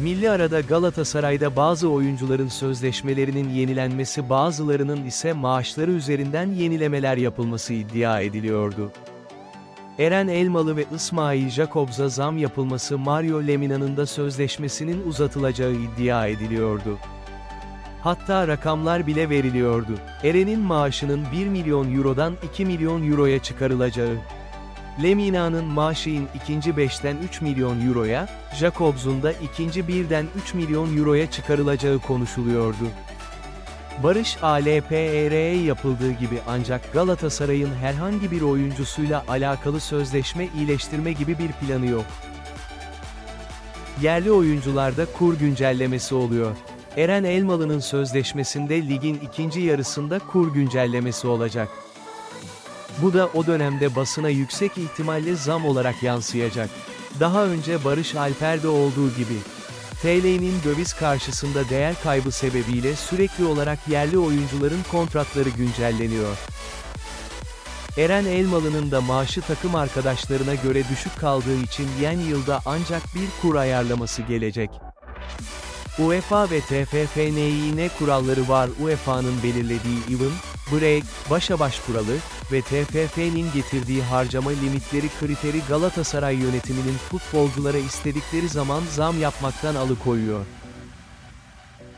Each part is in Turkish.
Milli arada Galatasaray'da bazı oyuncuların sözleşmelerinin yenilenmesi bazılarının ise maaşları üzerinden yenilemeler yapılması iddia ediliyordu. Eren Elmalı ve İsmail Jacobs'a zam yapılması Mario Lemina'nın da sözleşmesinin uzatılacağı iddia ediliyordu. Hatta rakamlar bile veriliyordu. Eren'in maaşının 1 milyon eurodan 2 milyon euroya çıkarılacağı. Lemina'nın maaşının ikinci 5'ten 3 milyon euroya, Jacobs'un da ikinci 1'den 3 milyon euroya çıkarılacağı konuşuluyordu. Barış ALPR'ye yapıldığı gibi ancak Galatasaray'ın herhangi bir oyuncusuyla alakalı sözleşme iyileştirme gibi bir planı yok. Yerli oyuncularda kur güncellemesi oluyor. Eren Elmalı'nın sözleşmesinde ligin ikinci yarısında kur güncellemesi olacak. Bu da o dönemde basına yüksek ihtimalle zam olarak yansıyacak. Daha önce Barış Alper'de olduğu gibi. TL'nin döviz karşısında değer kaybı sebebiyle sürekli olarak yerli oyuncuların kontratları güncelleniyor. Eren Elmalı'nın da maaşı takım arkadaşlarına göre düşük kaldığı için yeni yılda ancak bir kur ayarlaması gelecek. UEFA ve TFF'nin ne kuralları var UEFA'nın belirlediği even, break, başa baş kuralı ve TFF'nin getirdiği harcama limitleri kriteri Galatasaray yönetiminin futbolculara istedikleri zaman zam yapmaktan alıkoyuyor.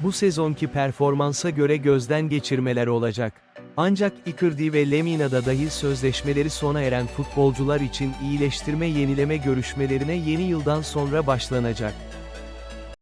Bu sezonki performansa göre gözden geçirmeler olacak. Ancak Icardi ve Lemina'da dahi sözleşmeleri sona eren futbolcular için iyileştirme yenileme görüşmelerine yeni yıldan sonra başlanacak.